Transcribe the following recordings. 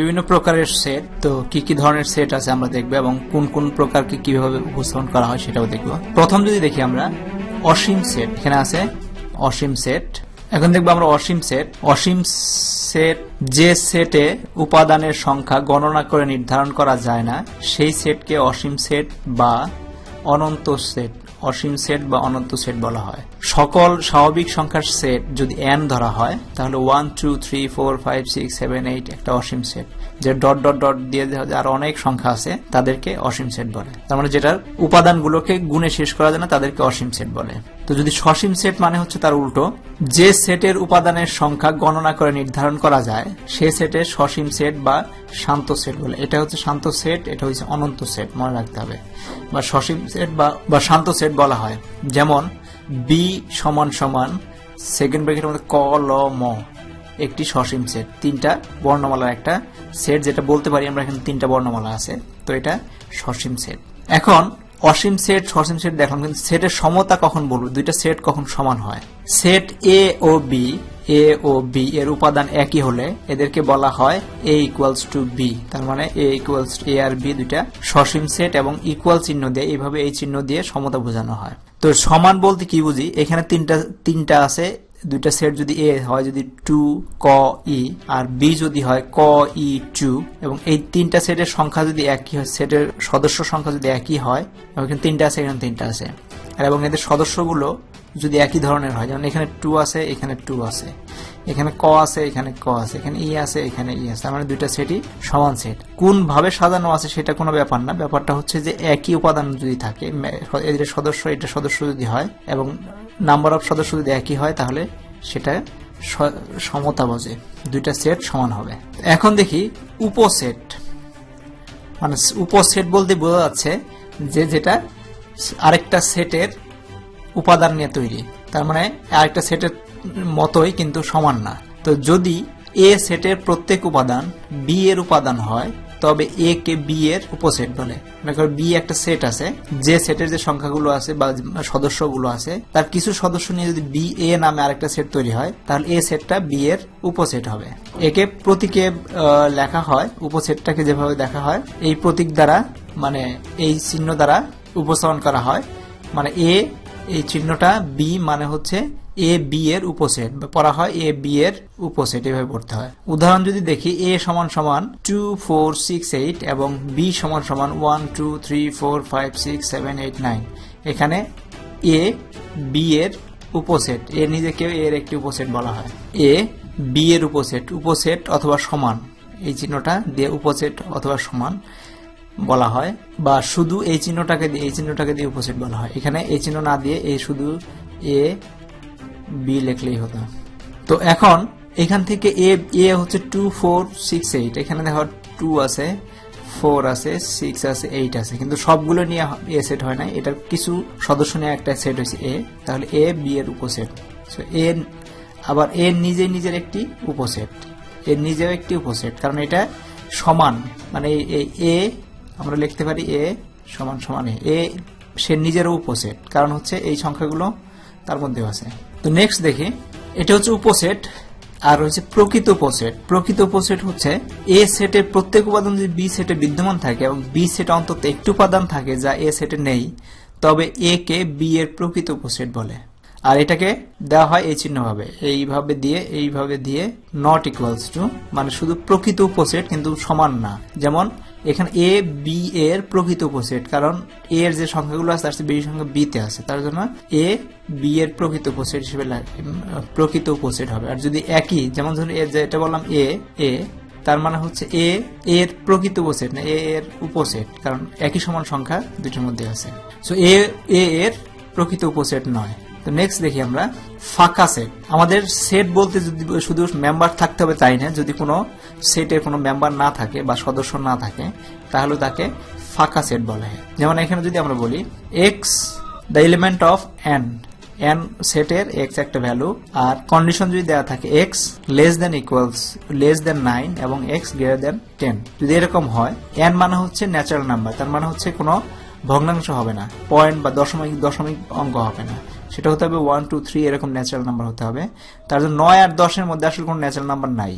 বিভিন্ন প্রকারের সেট তো কি কি ধরনের সেট আছে আমরা দেখব এবং কোন কোন প্রকারকে কীভাবে উপস্থাপন করা হয় সেটাও দেখব। প্রথম যদি দেখি আমরা, অসীম সেট এখানে আছে অসীম সেট এখন দেখব আমরা অসীম সেট অসীম সেট যে সেটে উপাদানের সংখ্যা গণনা করে নির্ধারণ করা যায় না, সেই সেটকে অসীম সেট বা অনন্ত সেট অসীম সেট বা অনন্ত সেট বলা হয়। সকল স্বাভাবিক সংখ্যার সেট যদি এন ধরা হয়, তাহলে one two three four five six seven eight একটা অসীম সেট। যে ডট ডট ডট দিয়ে আর অনেক সংখ্যা আছে, তাদেরকে অসীম সেট বলে। তার মানে যেটার উপাদানগুলোকে গুণে শেষ করা যায় না, তাদেরকে অসীম সেট বলে। তো যদি সসীম সেট মানে হচ্ছে তার উল্টো, যে সেটের উপাদানের সংখ্যা গণনা করে নির্ধারণ করা যায়, সে সেটের সসীম সেট বা শান্ত সেট বলে। এটা হচ্ছে শান্ত সেট, এটা হচ্ছে অনন্ত সেট, মনে রাখতে হবে। বা সসীম সেট বা বা শান্ত সেট বলা হয়। যেমন বি সমান সমান সেকেন্ড ব্রেকের মধ্যে ক, ল, ম। একটি সসীম সেট তিনটা বর্ণমালার একটা সেট যেটা বলতে পারি আমরা এখানে তিনটা বর্ণমালা আছে, তো এটা সসীম সেট এখন, অসীম সেট সসীম সেট দেখলাম, কিন্তু সেটের সমতা কখন বলব? দুইটা সেট কখন সমান হয়? সেট এ ও বি এ ও বি এর উপাদান একই হলে এদেরকে বলা হয় এ ইকুয়ালস টু বি তার মানে এ ইকুয়ালস এ আর বি দুইটা সসীম সেট এবং ইকুয়াল চিহ্ন দিয়ে এইভাবে এই চিহ্ন দিয়ে সমতা বোঝানো হয়। তো সমান বলতে কি বুঝি? এখানে তিনটা তিনটা আছে দুইটা সেট যদি এ হয় যদি টু, ক, ই, আর বি যদি হয় ক, ই, টু, এবং এই তিনটা সেটের সংখ্যা যদি একই হয়, সেটের সদস্য সংখ্যা যদি একই হয় এখানে তিনটা আছে, এখানে তিনটা আছে। আর এবং এদের সদস্যগুলো যদি একই ধরনের হয়, যেমন এখানে টু আছে, এখানে টু আছে। এখানে ক আছে, এখানে ক আছে। এখানে ই আছে, এখানে ই আছে। মানে দুইটা সেটই সমান সেট। কোন ভাবে সাজানো আছে সেটা কোনো ব্যাপার না। ব্যাপারটা হচ্ছে যে একই উপাদান যদি থাকে এদের সদস্য এটা সদস্য যদি হয়, এবং নাম্বার অফ সদস্য যদি একই হয়, তাহলে সেটা সমতা বোঝে। দুইটা সেট সমান হবে। এখন দেখি উপসেট। মানে উপসেট বলতে বোঝা যাচ্ছে যে যেটা আরেকটা সেটের উপাদান নিয়ে তৈরি। তার মানে আরেকটা সেটের মতোই কিন্তু সমান না। তো যদি এ সেটের প্রত্যেক উপাদান বি এর উপাদান হয় তবে এ কে বি এর উপসেট বলে। মনে করো বি একটা সেট আছে, যে সেটের যে সংখ্যাগুলো আছে বা সদস্যগুলো আছে, তার কিছু সদস্য নিয়ে যদি বি এ নামে আরেকটা সেট তৈরি হয়, তাহলে এ সেটটা বি এর উপসেট হবে। একে প্রতীকে লেখা হয়, উপসেটটাকে যেভাবে দেখা হয়, এই প্রতীক দ্বারা মানে এই চিহ্ন দ্বারা উপস্থাপন করা হয়। মানে এ, এই চিহ্নটা বি মানে হচ্ছে এ বি এর উপসেট পড়া হয় এ বি এর উপসেট, এভাবে পড়তে হয়। উদাহরণ যদি দেখি এ সমান সমান টু ফোর সিক্স এইট এবং বি সমান সমান one two three four five six seven eight nine এখানে এ বি এর উপসেট এ নিজেকে এর একটি উপসেট বলা হয়। এ বি এর উপসেট উপসেট অথবা সমান, এই চিহ্নটা দিয়ে উপসেট অথবা সমান বলা হয়, বা শুধু এই চিহ্নটাকে দিয়ে, এই চিহ্নটাকে দিয়ে উপসেট বলা হয়। এখানে এই চিহ্ন না দিয়ে এই শুধু এ বি লিখলেই হতো। তো এখন এখান থেকে এ এ হচ্ছে টু ফোর সিক্স এইট এখানে দেখো টু আছে ফোর আছে সিক্স আছে এইট আছে। কিন্তু সবগুলো নিয়ে এ সেট হয় না। এটার কিছু সদস্য নিয়ে একটা সেট হয়েছে এ তাহলে এ বি এর উপসেট। এ আবার এ নিজে নিজের একটি উপসেট। এর নিজেও একটি উপসেট। কারণ এটা সমান। মানে এ আমরা লিখতে পারি এ সমান সমান এ সে নিজেরও উপসেট। কারণ হচ্ছে এই সংখ্যাগুলো তার মধ্যেও আছে। তো নেক্সট দেখি। এটা হচ্ছে উপসেট, আর হচ্ছে প্রকৃত উপসেট। প্রকৃত উপসেট হচ্ছে এ সেটের প্রত্যেক উপাদান যদি বি সেটে বিদ্যমান থাকে এবং বি সেট অন্তত একটি উপাদান থাকে যা এ সেটে নেই, তবে এ কে বি এর প্রকৃত উপসেট বলে। আর এটাকে দেওয়া হয় এই চিহ্নভাবে। এইভাবে দিয়ে এইভাবে দিয়ে নট ইকুয়ালস টু মানে শুধু প্রকৃত উপসেট কিন্তু সমান না। যেমন এখানে এ বি এর প্রকৃত উপসেট, কারণ এ এর যে সংখ্যাগুলো আছে তার বেশি সংখ্যা বি তে আছে। তার জন্য এ বি এর প্রকৃত উপসেট হিসেবে প্রকৃত উপসেট হবে। আর যদি একই, যেমন ধরুন যেটা বললাম এ এ তার মানে হচ্ছে এ এর প্রকৃত উপসেট, না এ এর উপসেট, কারণ একই সমান সংখ্যা দুটির মধ্যে আছে। সো এ এ এর প্রকৃত উপসেট নয়। তো নেক্সট দেখি আমরা, ফাঁকা সেট আমাদের সেট বলতে যদি শুধু মেম্বার থাকতে হবে তাই না, যদি কোনো সেটের কোনো মেম্বার না থাকে বা সদস্য না থাকে, তাহলে তাকে ফাঁকা সেট বলা হয়। যেমন এখানে যদি আমরা বলি x the element of N N সেটের এক্স একটা ভ্যালু আর কন্ডিশন যদি দেওয়া থাকে x less than equals less than nine এবং এক্স গ্রেটার দেন টেন যদি এরকম হয় এন মানে হচ্ছে ন্যাচারাল নাম্বার তার মানে হচ্ছে কোনো ভগ্নাংশ হবে না পয়েন্ট বা দশমিক দশমিক অঙ্ক হবে না। সেটা হতে হবে ওয়ান টু থ্রি এরকম ন্যাচারাল নাম্বার হতে হবে। তার জন্য নয় আর দশের মধ্যে আসলে কোনো ন্যাচারাল নাম্বার নাই।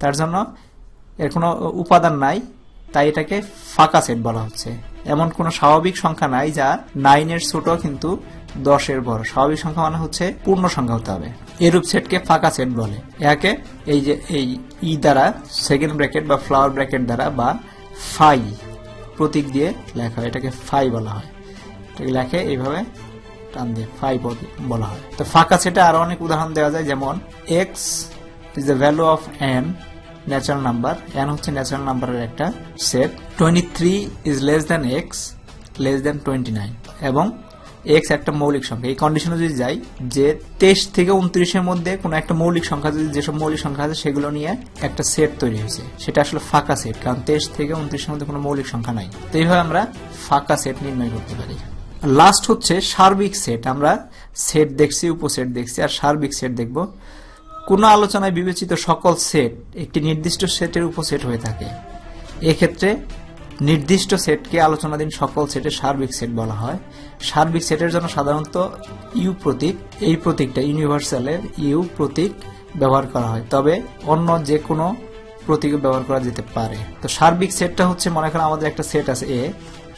তার জন্য এর কোনো উপাদান নাই। তাই এটাকে ফাঁকা সেট বলা হচ্ছে। এমন কোনো স্বাভাবিক সংখ্যা নাই যা নাইনের ছোট কিন্তু দশের বড়। স্বাভাবিক সংখ্যা মানে হচ্ছে পূর্ণ সংখ্যা হতে হবে। এরূপ সেটকে ফাঁকা সেট বলে। একে এই যে এই ই দ্বারা সেকেন্ড ব্র্যাকেট বা ফ্লাওয়ার ব্র্যাকেট দ্বারা বা ফাই প্রতীক দিয়ে লেখা হয়। এটাকে ফাই বলা হয়। এটাকে লেখে এইভাবে টান দিয়ে ফাই বলা হয়। তো ফাঁকা সেটে আরও অনেক উদাহরণ দেওয়া যায়, যেমন x is the value of N natural number N হচ্ছে ন্যাচারাল নাম্বারের একটা set twenty three is less than x less than twenty nine এবং এক্স একটা মৌলিক সংখ্যা। এই কন্ডিশনে যদি যাই, যে তেইশ থেকে উনত্রিশের মধ্যে কোনো একটা মৌলিক সংখ্যা যদি, যেসব মৌলিক সংখ্যা আছে, সেগুলো নিয়ে একটা সেট তৈরি হয়েছে। সেটা আসলে ফাঁকা সেট কারণ তেইশ থেকে উনত্রিশের মধ্যে কোনো মৌলিক সংখ্যা নাই। তো এইভাবে আমরা ফাঁকা সেট নির্ণয় করতে পারি। লাস্ট হচ্ছে সার্বিক সেট আমরা সেট দেখছি, উপসেট দেখছি, আর সার্বিক সেট দেখব। কোনো আলোচনায় বিবেচিত সকল সেট একটি নির্দিষ্ট সেটের উপসেট হয়ে থাকে। এক্ষেত্রে নির্দিষ্ট সেটকে আলোচনাধীন সকল সেটের সার্বিক সেট বলা হয়। সার্বিক সেটের জন্য সাধারণত ইউ প্রতীক, এই প্রতীকটা ইউনিভার্সালের ইউ প্রতীক ব্যবহার করা হয়। তবে অন্য যে কোনো প্রতীক ব্যবহার করা যেতে পারে। তো সার্বিক সেটটা হচ্ছে, মনে করেন আমাদের একটা সেট আছে এ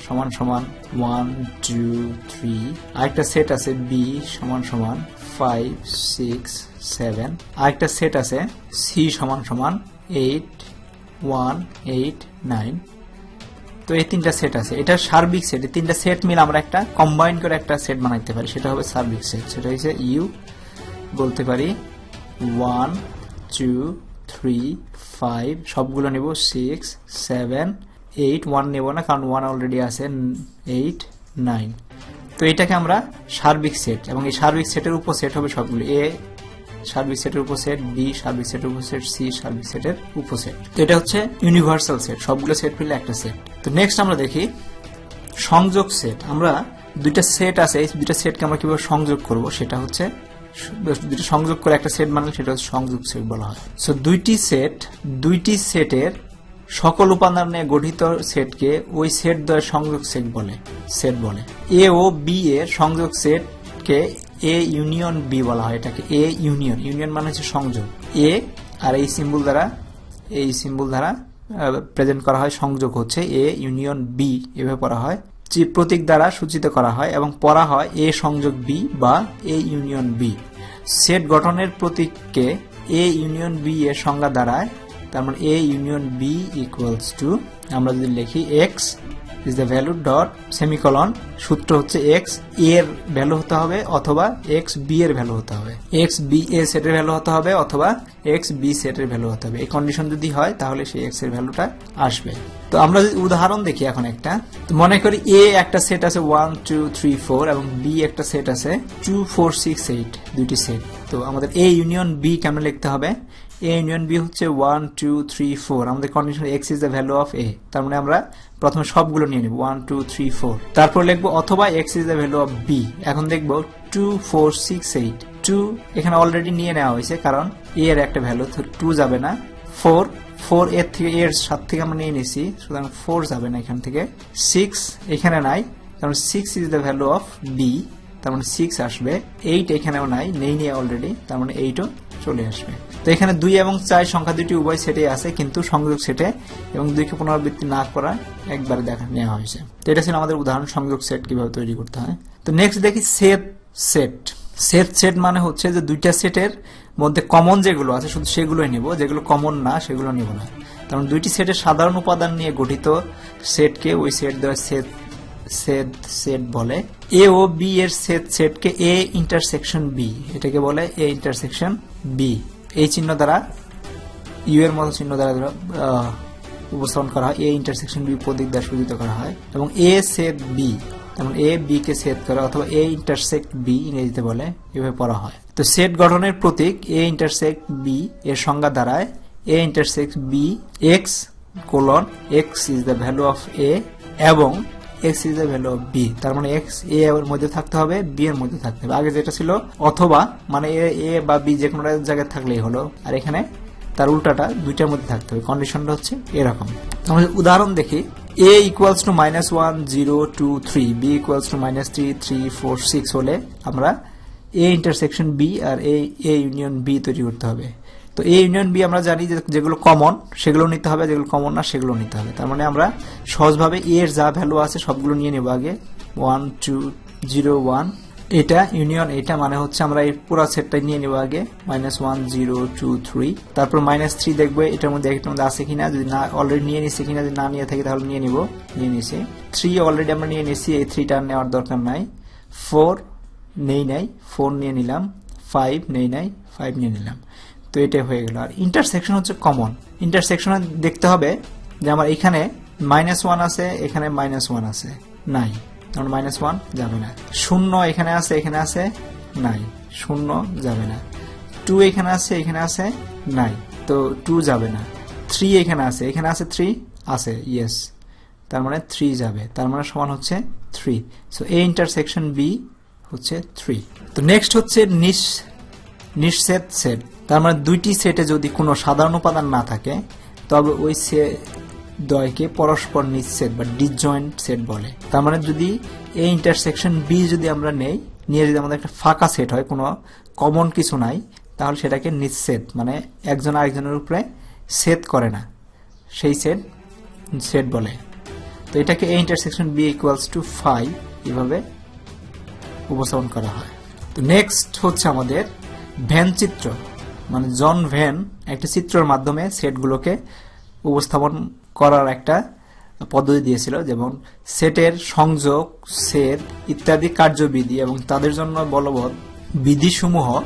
সমান সমান ওয়ান, টু, থ্রি। আরেকটা সেট আছে বি সমান সমান ফাইভ সিক্স সেভেন আরেকটা সেট আছে সি সমান সমান এইট ওয়ান এইট নাইন তো এই তিনটা সেট আছে। এটা সার্বিক সেট এই তিনটা সেট মিলে আমরা একটা কম্বাইন করে একটা সেট বানাইতে পারি। সেটা হবে সার্বিক সেট সেটা হচ্ছে ইউ বলতে পারি ওয়ান টু থ্রি ফাইভ সবগুলো নেব সিক্স সেভেন এইট ওয়ান নেব না, কারণ ওয়ান অলরেডি আছে এইট নাইন তো এটাকে আমরা সার্বিক সেট এবং এই সার্বিক সেটের উপর সেট হবে সবগুলো। এ সার্বিক সেটের উপসেট বি সার্বিক সেটের উপসেট সি সার্বিক সেটের উপসেট তো এটা হচ্ছে ইউনিভার্সাল সেট সবগুলো সেট মিলে একটা সেট তো নেক্সট আমরা দেখি, সংযোগ সেট আমরা দুইটা সেট আছে, এই দুইটা সেটকে আমরা কীভাবে সংযোগ করব? সেটা হচ্ছে, দুইটা সংযোগ করে একটা সেট বানালে সেটা হচ্ছে সংযোগ সেট বলা হয়। সো দুইটি সেট দুইটি সেটের সকল উপাদান নিয়ে গঠিত সেটকে ওই সেট দ্বয় সংযোগ সেট বলে সেট বলে। এ ও বি এর সংযোগ সেটকে এ ইউনিয়ন বি বলা হয় এটাকে। এ ইউনিয়ন ইউনিয়ন মানে হচ্ছে সংযোগ। এ আর এই সিম্বল দ্বারা, এই সিম্বল দ্বারা প্রেজেন্ট করা হয়, সংযোগ হচ্ছে এ ইউনিয়ন বি এভাবে পড়া হয়। যে প্রতীক দ্বারা সূচিত করা হয় এবং পড়া হয় এ সংযোগ বি বা এ ইউনিয়ন বি সেট গঠনের প্রতীককে এ ইউনিয়ন বি এর সংজ্ঞা দ্বারায় তার মানে A union B equals to আমরা যদি লিখি x is the value dot semicolon সূত্র হচ্ছে এক্সের ভ্যালু হতে হবে অথবা এক্স বি এর ভ্যালু হতে হবে। এক্স বি এ সেটের ভ্যালু হতে হবে অথবা এক্স বি সেটের ভ্যালু হতে হবে। এই কন্ডিশন যদি হয়, তাহলে সেই এক্সের ভ্যালুটা আসবে। তো আমরা যদি উদাহরণ দেখি এখন একটা, তো মনে করি এ একটা সেট আছে ওয়ান টু থ্রি ফোর এবং বি একটা সেট আছে টু ফোর সিক্স এইট দুইটি সেট তো আমাদের এ ইউনিয়ন বি কেমন লিখতে হবে? এ ইউনিয়ন বি হচ্ছে ওয়ান টু থ্রি ফোর আমাদের condition x is the value of A তার মানে আমরা প্রথমে সবগুলো নিয়ে নিব। ওয়ান টু থ্রি ফোর তারপর লিখব অথবা x is the value of B এখন দেখব two four six eight two এখানে অলরেডি নিয়ে নেওয়া হয়েছে, কারণ এ এর একটা ভ্যালু টু যাবে না। ফোর ফোর এর থেকে এর সাত থেকে আমরা নিয়ে নিছি, সুতরাং ফোর যাবে না এখান থেকে। সিক্স এখানে নাই কারণ six is the value of B তার মানে সিক্স আসবে। এইট এখানেও নাই, নেই নিয়ে অলরেডি তার মানে এইটও চলে আসবে। তো এখানে দুই এবং চার সংখ্যা দুটি উভয় সেটে আছে, কিন্তু সংযোগ সেটে এবং দুইকে পুনরাবৃত্তি না করা একবারে দেখা নেওয়া হয়েছে। তো এটা ছিল আমাদের উদাহরণ, সংযোগ সেট কীভাবে তৈরি করতে হয়। তো নেক্সট দেখি সেট সেট সেট সেট মানে হচ্ছে যে দুইটা সেটের মধ্যে কমন যেগুলো আছে, শুধু সেগুলোই নিব। যেগুলো কমন না, সেগুলো নিব না। কারণ দুইটি সেটের সাধারণ উপাদান নিয়ে গঠিত সেটকে ওই সেট দেওয়া সেট সেট সেট বলে। এ ও বি এর সেট সেটকে এ ইন্টারসেকশন বি এটাকে বলে এ ইন্টারসেকশন বি এই চিহ্ন দ্বারা ইউ এর মতো চিহ্ন দ্বারা উপস্থাপন করা হয়। এ ইন্টারসেকশন বি প্রতীক দ্বারা সূচিত করা হয়। এবং এ সেদ বি যেমন এ বি কে সেট করে অথবা এ ইন্টারসেক্ট বি ইংরেজিতে বলে, এভাবে পড়া হয়। তো সেট গঠনের প্রতীক এ ইন্টারসেক্ট বি এর সংজ্ঞা দ্বারায় A intersect B x colon x is the value of A এবং x is the value of B. তার মানে এক্স, এ এর মধ্যে থাকতে হবে, বি এর মধ্যে থাকতে হবে। আগে যেটা ছিল, অথবা মানে এ এ বা বি যে কোনো জায়গায় থাকলেই হলো। আর এখানে তার উল্টাটা দুইটার মধ্যে থাকতে হবে। কন্ডিশনটা হচ্ছে এরকম। আমরা উদাহরণ দেখি। A equals to minus one zero two three B equals to minus three three four six হলে আমরা এ ইন্টারসেকশন বি আর এ এ ইউনিয়ন বি তৈরি করতে হবে। তো এ ইউনিয়ন বি আমরা জানি যে যেগুলো কমন সেগুলো নিতে হবে, যেগুলো কমন না, সেগুলো নিতে হবে। তার মানে আমরা সহজভাবে এ এর যা ভ্যালু আছে সবগুলো নিয়ে নেব আগে। ওয়ান টু জিরো ওয়ান এটা ইউনিয়ন এটা মানে হচ্ছে আমরা এই পুরো সেটটা নিয়ে নেব আগে। Minus one zero two three তারপর মাইনাস থ্রি দেখব, এটার মধ্যে একটার মধ্যে আছে কিনা, যদি না অলরেডি নিয়ে নিছি কিনা, যদি না নিয়ে থাকি তাহলে নিয়ে নিব। নিয়ে নিছি। থ্রি অলরেডি আমরা নিয়ে নিছি, এই থ্রিটা নেওয়ার দরকার নাই। ফোর নেই নাই। ফোর নিয়ে নিলাম। ফাইভ নেই নাই। ফাইভ নিয়ে নিলাম। তো এটা হয়ে গেল। আর ইন্টারসেকশন হচ্ছে কমন ইন্টারসেকশনে দেখতে হবে যে আমার এখানে মাইনাস ওয়ান আছে, এখানে মাইনাস ওয়ান আছে। নাই। কারণ মাইনাস ওয়ান যাবে না। শূন্য এখানে আছে এখানে আছে, নাই। শূন্য যাবে না। টু এখানে আছে এখানে আছে, নাই। তো টু যাবে না। থ্রি এখানে আছে এখানে আছে থ্রি আছে ইয়েস তার মানে থ্রি যাবে। তার মানে সমান হচ্ছে three so A intersection B হচ্ছে থ্রি তো নেক্সট হচ্ছে নিঃ নিঃসেদ সেট তার মানে দুইটি সেটে যদি কোনো সাধারণ উপাদান না থাকে, তবে ওই সে দ্বয়কে পরস্পর নিঃসেদ বা ডিজয়েন্ট সেট বলে। তার মানে যদি এই ইন্টারসেকশন বি যদি আমরা নেই, নিয়ে যদি আমাদের একটা ফাঁকা সেট হয়, কোনো কমন কিছু নাই, তাহলে সেটাকে নিঃসেদ মানে একজন আরেকজনের উপরে সেট করে না, সেই সেট সেট বলে। তো এটাকে A intersection B equals to five এভাবে উপস্থাপন করা হয়। তো নেক্সট হচ্ছে আমাদের ভ্যান চিত্র। মানে জন ভ্যান একটা চিত্রের মাধ্যমে সেটগুলোকে উপস্থাপন করার একটা পদ্ধতি দিয়েছিল, যেমন সেটের সংযোগ, সেট ইত্যাদি কার্যবিধি এবং তাদের জন্য বলবৎ বিধিসমূহ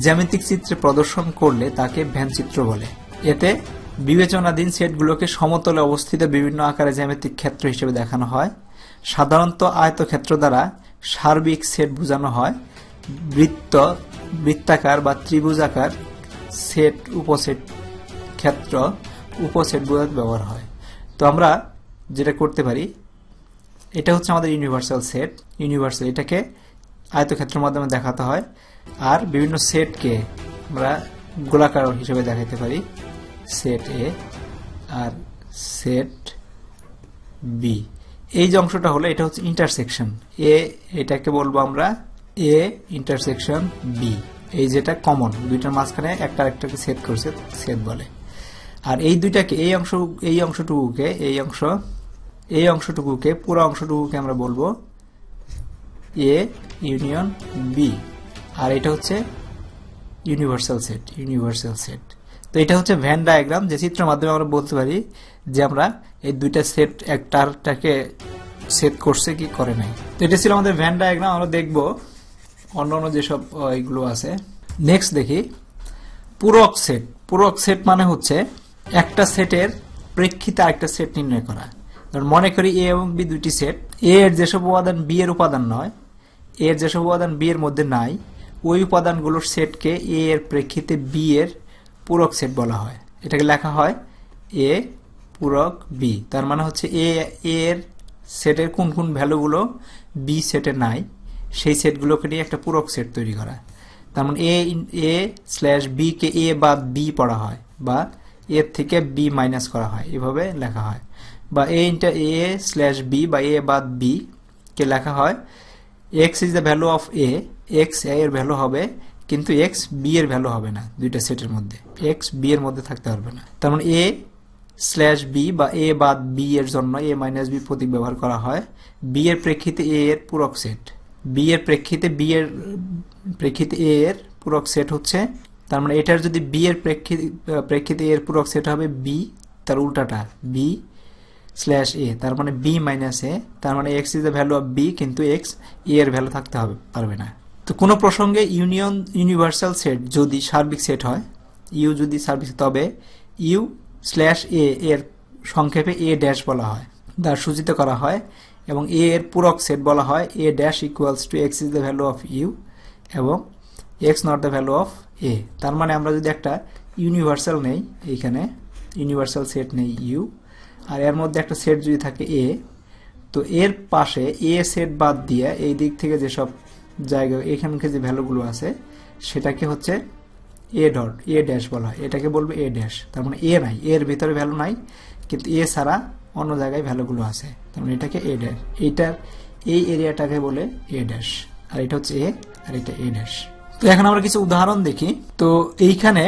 জ্যামিতিক চিত্রে প্রদর্শন করলে তাকে ভ্যান চিত্র বলে। এতে বিবেচনাধীন সেটগুলোকে সমতলে অবস্থিত বিভিন্ন আকারে জ্যামিতিক ক্ষেত্র হিসেবে দেখানো হয়। সাধারণত আয়তক্ষেত্র দ্বারা সার্বিক সেট বোঝানো হয়। বৃত্ত, বৃত্তাকার বা ত্রিভুজাকার সেট, উপসেট ক্ষেত্র, উপসেট বোঝাতে ব্যবহার হয়। তো আমরা যেটা করতে পারি, এটা হচ্ছে আমাদের ইউনিভার্সাল সেট ইউনিভার্সাল এটাকে আয়তক্ষেত্রের মাধ্যমে দেখাতে হয়। আর বিভিন্ন সেটকে আমরা গোলাকার হিসেবে দেখাতে পারি। সেট এ আর সেট বি এই যে অংশটা হলো, এটা হচ্ছে ইন্টারসেকশন এ এটাকে বলব আমরা এ ইন্টারসেকশন বি এই যেটা কমন দুইটার মাঝখানে একটা একটাকে সেট করছে সেট বলে। আর এই দুইটাকে, এই অংশ, এই অংশটুকুকে, এই অংশ, এই অংশটুকুকে, পুরো অংশটুকুকে আমরা বলব এ ইউনিয়ন বি আর এটা হচ্ছে ইউনিভার্সাল সেট ইউনিভার্সাল সেট তো এটা হচ্ছে ভ্যান ডায়াগ্রাম যে চিত্রের মাধ্যমে আমরা বলতে পারি যে আমরা এই দুইটা সেট একটারটাকে সেট করছে কি করে নাই। তো এটা ছিল আমাদের ভ্যান ডায়াগ্রাম আমরা দেখব অন্য অন্য যেসব এইগুলো আছে। নেক্সট দেখি। পূরক সেট পূরক সেট মানে হচ্ছে একটা সেটের প্রেক্ষিতে আরেকটা সেট নির্ণয় করা। ধর, মনে করি এ এবং বি দুইটি সেট এ এর যেসব উপাদান বি এর উপাদান নয় এর যেসব উপাদান বি এর মধ্যে নাই, ওই উপাদানগুলোর সেটকে এ এর প্রেক্ষিতে বি এর পূরক সেট বলা হয়। এটাকে লেখা হয় এ পূরক বি তার মানে হচ্ছে এ এর সেটের কোন কোন ভ্যালুগুলো বি সেটে নাই সেই সেটগুলোকে নিয়ে একটা পূরক সেট তৈরি করা। তার মানে এ এ স্ল্যাশ বি কে এ বা বি পড়া হয় বা এর থেকে বি মাইনাস করা হয়, এভাবে লেখা হয়। বা A inter A slash B বা এ বা বি কে লেখা হয় x is the value of A x A এর ভ্যালু হবে, কিন্তু এক্স বি এর ভ্যালু হবে না দুইটা সেটের মধ্যে। এক্স বি এর মধ্যে থাকতে পারবে না। তার মানে এ স্ল্যাশ বি বা এ বা বি এর জন্য এ মাইনাস বি প্রতীক ব্যবহার করা হয়। বি এর প্রেক্ষিতে এ এর পূরক সেট। বি এর প্রেক্ষিতে বি এর প্রেক্ষিতে এ এর পূরক সেট হচ্ছে, তার মানে এটার যদি বি এর প্রেক্ষিতে প্রেক্ষিতে এর পূরক সেট হবে বি তার উল্টাটা বি স্ল্যাশ এ তার মানে বি মাইনাস এ তার মানে x is the value of B কিন্তু এক্স এ এর ভ্যালু থাকতে হবে, পারবে না। তো কোনো প্রসঙ্গে ইউনিয়ন ইউনিভার্সাল সেট যদি সার্বিক সেট হয় ইউ যদি সার্বিক, তবে ইউ স্ল্যাশ এ এর সংক্ষেপে এ ড্যাশ বলা হয়। দ্বারা সূচিত করা হয় এবং এ এর পূরক সেট বলা হয় A dash equals to x is the value of U এবং x not the value of A তার মানে আমরা যদি একটা ইউনিভার্সাল নেই, এইখানে ইউনিভার্সাল সেট নেই ইউ আর এর মধ্যে একটা সেট যদি থাকে এ তো এর পাশে এ সেট বাদ দিয়ে এই দিক থেকে যেসব জায়গা এখানকে যে ভ্যালুগুলো আছে, সেটাকে হচ্ছে এ ডট এ ড্যাশ বলা হয়। এটাকে বলবে এ ড্যাশ তার মানে এ নাই এর ভিতরে ভ্যালু নাই, কিন্তু এ ছাড়া অন্য জায়গায় ভ্যালুগুলো আছে। তার মানে এটাকে এ ড্যাশ এইটার, এই এরিয়াটাকে বলে এ ড্যাশ আর এটা হচ্ছে এ আর এটা এ ড্যাশ তো এখন আমরা কিছু উদাহরণ দেখি। তো এইখানে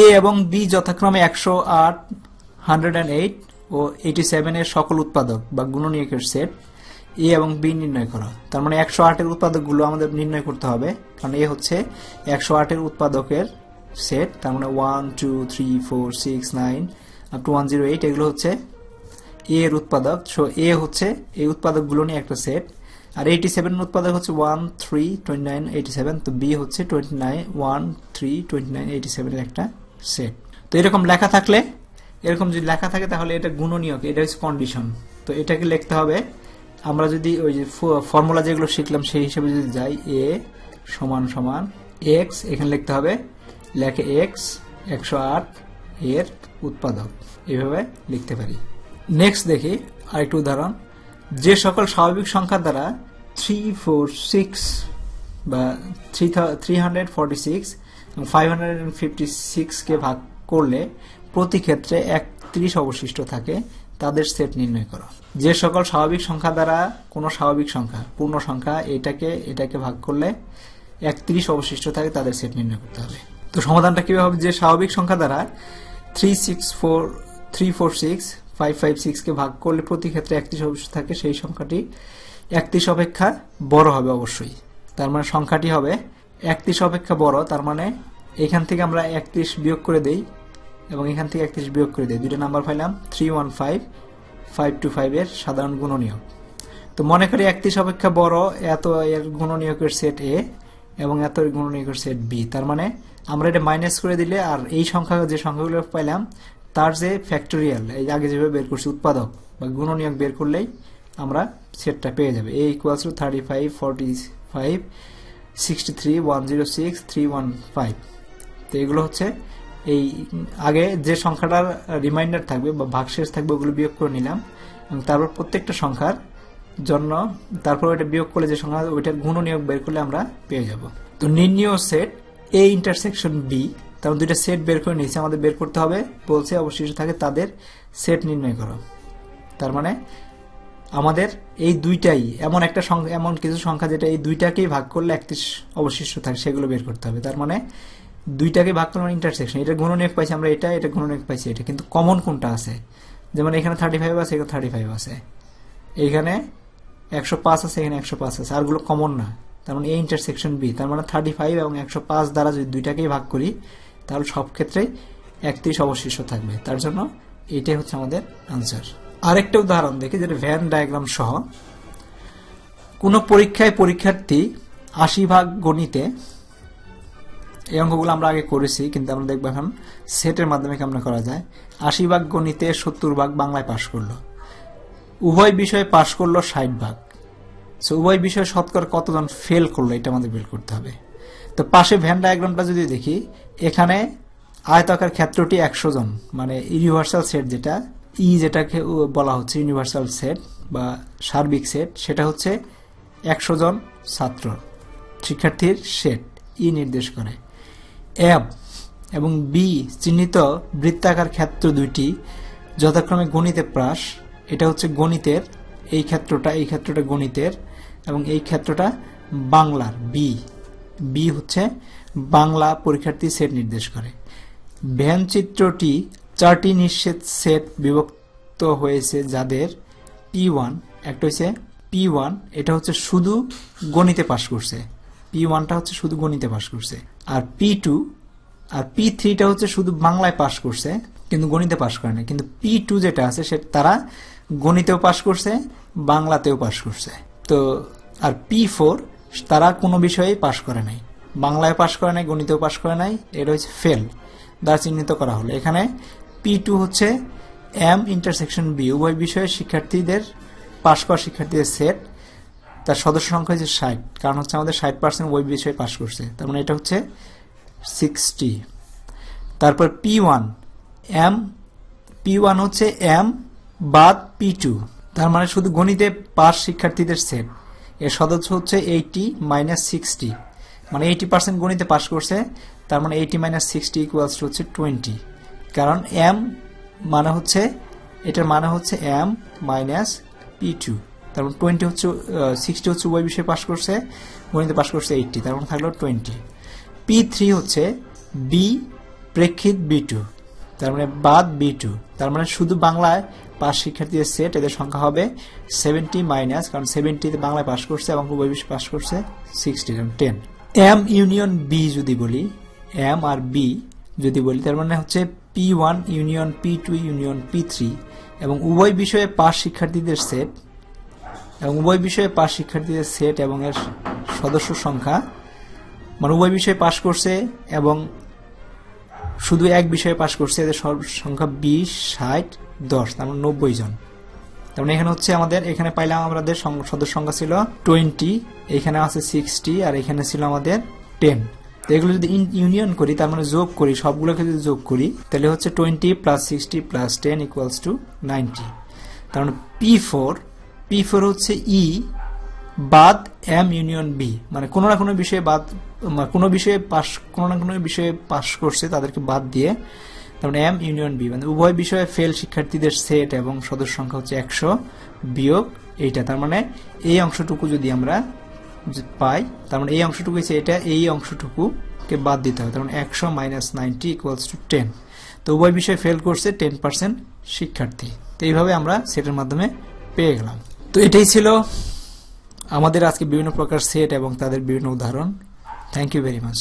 এ এবং বি যথাক্রমে একশো আট হান্ড্রেড অ্যান্ড এইট ও এইটি সেভেনের সকল উৎপাদক বা গুণনীয়কের সেট এ এবং বি নির্ণয় করা। তার মানে একশো আটের উৎপাদকগুলো আমাদের নির্ণয় করতে হবে। কারণ এ হচ্ছে একশো আটের উৎপাদকের সেট তার মানে one two three four six nine up to one zero eight এগুলো হচ্ছে এ এর উৎপাদক সো এ হচ্ছে, এই উৎপাদকগুলো নিয়ে একটা সেট আর এইটি সেভেন উৎপাদক হচ্ছে one three twenty nine seven তো বি হচ্ছে twenty nine one three twenty nine eighty একটা সেট তো এরকম লেখা থাকলে, এরকম যদি লেখা থাকে, তাহলে এটা গুণনীয়ক, এটা হচ্ছে কন্ডিশন তো এটাকে লিখতে হবে, আমরা যদি ওই যে ফর্মুলা যেগুলো শিখলাম, সেই হিসেবে যদি যাই এ সমান সমান এক্স এখানে লিখতে হবে, লেখে এক্স একশো আট এর উৎপাদক। এভাবে লিখতে পারি। নেক্সট দেখি, আরেকটু উদাহরণ। যে সকল স্বাভাবিক সংখ্যা দ্বারা থ্রি ফোর সিক্স বা three three hundred forty six five hundred fifty সিক্সকে ভাগ করলে প্রতি ক্ষেত্রে একত্রিশ অবশিষ্ট থাকে, তাদের সেট নির্ণয় করো। যে সকল স্বাভাবিক সংখ্যা দ্বারা কোনো স্বাভাবিক সংখ্যা, পূর্ণ সংখ্যা এটাকে এটাকে ভাগ করলে একত্রিশ অবশিষ্ট থাকে, তাদের সেট নির্ণয় করতে হবে। তো সমাধানটা কীভাবে হবে? যে স্বাভাবিক সংখ্যা দ্বারা three six four three four six five five সিক্সকে ভাগ করলে প্রতি ক্ষেত্রে একত্রিশ অবশিষ্ট থাকে, সেই সংখ্যাটি একত্রিশ অপেক্ষা বড় হবে অবশ্যই। তার মানে সংখ্যাটি হবে একত্রিশ অপেক্ষা বড়, তার মানে এখান থেকে আমরা একত্রিশ বিয়োগ করে দেই এবং এখান থেকে একত্রিশ বিয়োগ করে দেই। দুটো নাম্বার পাইলাম three one five five two ফাইভের সাধারণ গুণনীয়ক। তো মনে করি একত্রিশ অপেক্ষা বড়, এত এর গুণনীয়কের সেট এ এবং এত গুণনীয়কের সেট বি তার মানে আমরা এটা মাইনাস করে দিলে আর এই সংখ্যা যে সংখ্যাগুলো পাইলাম তার যে ফ্যাক্টোরিয়াল এই আগে যেভাবে বের করছি, উৎপাদক বা গুণনীয়ক বের করলেই আমরা সেটটা পেয়ে যাবে। A equals to thirty five forty five sixty three one zero six three one five তো এগুলো হচ্ছে এই, আগে যে সংখ্যাটার রিমাইন্ডার থাকবে বা ভাগশেষ থাকবে, ওগুলো বিয়োগ করে নিলাম। এবং তারপর প্রত্যেকটা সংখ্যার জন্য তারপর ওইটা বিয়োগ করলে যে সংখ্যা, ওইটার গুণনীয়ক বের করলে আমরা পেয়ে যাব। তো নির্ণীয় সেট এ ইন্টারসেকশন বি তারপর দুইটা সেট বের করে নিয়েছে, আমাদের বের করতে হবে। বলছে অবশিষ্ট থাকে তাদের সেট নির্ণয় করো। তার মানে আমাদের এই দুইটাই, এমন একটা সংখ্যা, এমন কিছু সংখ্যা যেটা এই দুইটাকেই ভাগ করলে একত্রিশ অবশিষ্ট থাকে, সেগুলো বের করতে হবে। তার মানে দুইটাকে ভাগ করলে ইন্টারসেকশন এটা ঘন গুণনীয়ক পাইছি, আমরা এটা এটা ঘন গুণনীয়ক পাইছি, এটা। কিন্তু কমন কোনটা আছে? যেমন এখানে থার্টি ফাইভ আছে, এখানে থার্টি ফাইভ আছে। এইখানে একশো পাঁচ আছে, এখানে একশো পাঁচ আছে আরগুলো কমন না। তার মানে এই ইন্টারসেকশন বি তার মানে থার্টি ফাইভ এবং একশো পাঁচ দ্বারা যদি দুইটাকেই ভাগ করি তাহলে সব ক্ষেত্রেই একত্রিশ অবশিষ্ট থাকবে। তার জন্য এটাই হচ্ছে আমাদের আনসার আরেকটা উদাহরণ দেখি, যেটা ভ্যান ডায়াগ্রাম সহ। কোন পরীক্ষায় পরীক্ষার্থী আশি ভাগ গণিতে, এই অঙ্কগুলো আমরা আগে করেছি, কিন্তু আমরা দেখব এখন সেটের মাধ্যমে কেমন করা যায়। আশি ভাগ গণিতে সত্তর ভাগ বাংলায় পাশ করল। উভয় বিষয়ে পাশ করল ষাট ভাগ। সো উভয় বিষয়ে শতকর কতজন ফেল করল, এটা আমাদের বের করতে হবে। তো পাশে ভ্যান ডায়াগ্রামটা যদি দেখি, এখানে আয়তাকার ক্ষেত্রটি একশো জন মানে ইউনিভার্সাল সেট যেটা ই যেটাকে বলা হচ্ছে ইউনিভার্সাল সেট বা সার্বিক সেট সেটা হচ্ছে একশো জন ছাত্র, শিক্ষার্থীর সেট ই নির্দেশ করে। এফ এবং বি চিহ্নিত বৃত্তাকার ক্ষেত্র দুইটি, যথাক্রমে গণিতে প্রাস এটা হচ্ছে গণিতের, এই ক্ষেত্রটা এই ক্ষেত্রটা গণিতের, এবং এই ক্ষেত্রটা বাংলার বি বি হচ্ছে বাংলা পরীক্ষার্থী সেট নির্দেশ করে। ভ্যান চিত্রটি চারটি নিষেধ সেট বিভক্ত হয়েছে যাদের পি ওয়ান একটা হচ্ছে পি ওয়ান এটা হচ্ছে শুধু গণিতে পাশ করছে। পি ওয়ানটা হচ্ছে শুধু গণিতে পাশ করছে। আর পি টু আর পি থ্রিটা হচ্ছে শুধু বাংলায় পাশ করছে, কিন্তু গণিতে পাশ করে না। কিন্তু পি টু যেটা আছে, সে তারা গণিতেও পাশ করছে, বাংলাতেও পাশ করছে। তো, আর পি ফোর তারা কোনো বিষয়েই পাশ করে নাই। বাংলায় পাশ করে নাই, গণিতেও পাশ করে নাই এটা হচ্ছে ফেল, দ্বারা চিহ্নিত করা হলো। এখানে পি টু হচ্ছে এম ইন্টারসেকশন বি উভয় বিষয়ে শিক্ষার্থীদের, পাশ করা শিক্ষার্থীদের সেট তার সদস্য সংখ্যা হচ্ছে ষাট, কারণ হচ্ছে আমাদের ষাট পার্সেন্ট ওই বিষয়ে পাশ করছে। তার মানে এটা হচ্ছে সিক্সটি তারপর P one M P one হচ্ছে এম বাদ পি টু তার মানে শুধু গণিতে পাস শিক্ষার্থীদের সেট এর সদস্য হচ্ছে এইটি মাইনাস সিক্সটি মানে এইটি পার্সেন্ট গণিতে পাস করছে, তার মানে এইটি মাইনাস সিক্সটি ইকুয়ালস হচ্ছে টোয়েন্টি কারণ এম মানে হচ্ছে, এটার মানে হচ্ছে এম মাইনাস পি টু তার মানে টোয়েন্টি হচ্ছে সিক্সটি হচ্ছে ওই বিষয়ে পাস করছে, গণিতে পাস করছে এইটটি তার মানে থাকল টোয়েন্টি পি থ্রি হচ্ছে বি প্রেক্ষিত বি টু তার মানে বাদ বি টু তার মানে শুধু বাংলায় পাস শিক্ষার্থীদের সেট এদের সংখ্যা হবে সেভেন্টি মাইনাস কারণ সেভেন্টিতে বাংলায় পাস করছে এবং বিষয়ে পাস করছে সিক্সটি কারণ টেন এম ইউনিয়ন বি যদি বলি এম আর বি যদি বলি, তার মানে হচ্ছে P one union P two union P three এবং উভয় বিষয়ে পাস শিক্ষার্থীদের সেট এবং উভয় বিষয়ে পাস শিক্ষার্থীদের সেট এবং এর সদস্য সংখ্যা মানে উভয় বিষয়ে পাস করছে এবং শুধু এক বিষয়ে পাস করছে, এদের সংখ্যা বিশ, ষাট দশ, তার মানে নব্বই জন। তার মানে এখানে হচ্ছে আমাদের, এখানে পাইলাম আমাদের সদস্য সংখ্যা ছিল টোয়েন্টি, এখানে আছে সিক্সটি, আর এখানে ছিল আমাদের টেন। তো এগুলো যদি ইউনিয়ন করি, তার মানে যোগ করি, সবগুলোকে যদি যোগ করি, তাহলে হচ্ছে twenty plus sixty plus ten equals to ninety. তার মানে পি ফোর পি ফোর হচ্ছে ই বাদ এম ইউনিয়ন বি। মানে কোনো না কোনো বিষয়ে বাদ মানে কোনো বিষয়ে পাস, কোনো না কোনো বিষয়ে পাস করছে তাদেরকে বাদ দিয়ে। তার মানে এম ইউনিয়ন বি মানে উভয় বিষয়ে ফেল শিক্ষার্থীদের সেট এবং সদস্য সংখ্যা হচ্ছে একশো বিয়োগ এইটা। তার মানে এই অংশটুকু যদি আমরা পাই, তার মানে এই অংশটুকু হচ্ছে এটা, এই অংশটুকুকে বাদ দিতে হবে। তার মানে একশো minus ninety equals to ten তো উভয় বিষয়ে ফেল করছে টেন পার্সেন্ট শিক্ষার্থী। তো এইভাবে আমরা সেটের মাধ্যমে পেয়ে গেলাম। তো এটাই ছিল আমাদের আজকে বিভিন্ন প্রকার সেট এবং তাদের বিভিন্ন উদাহরণ। Thank you very much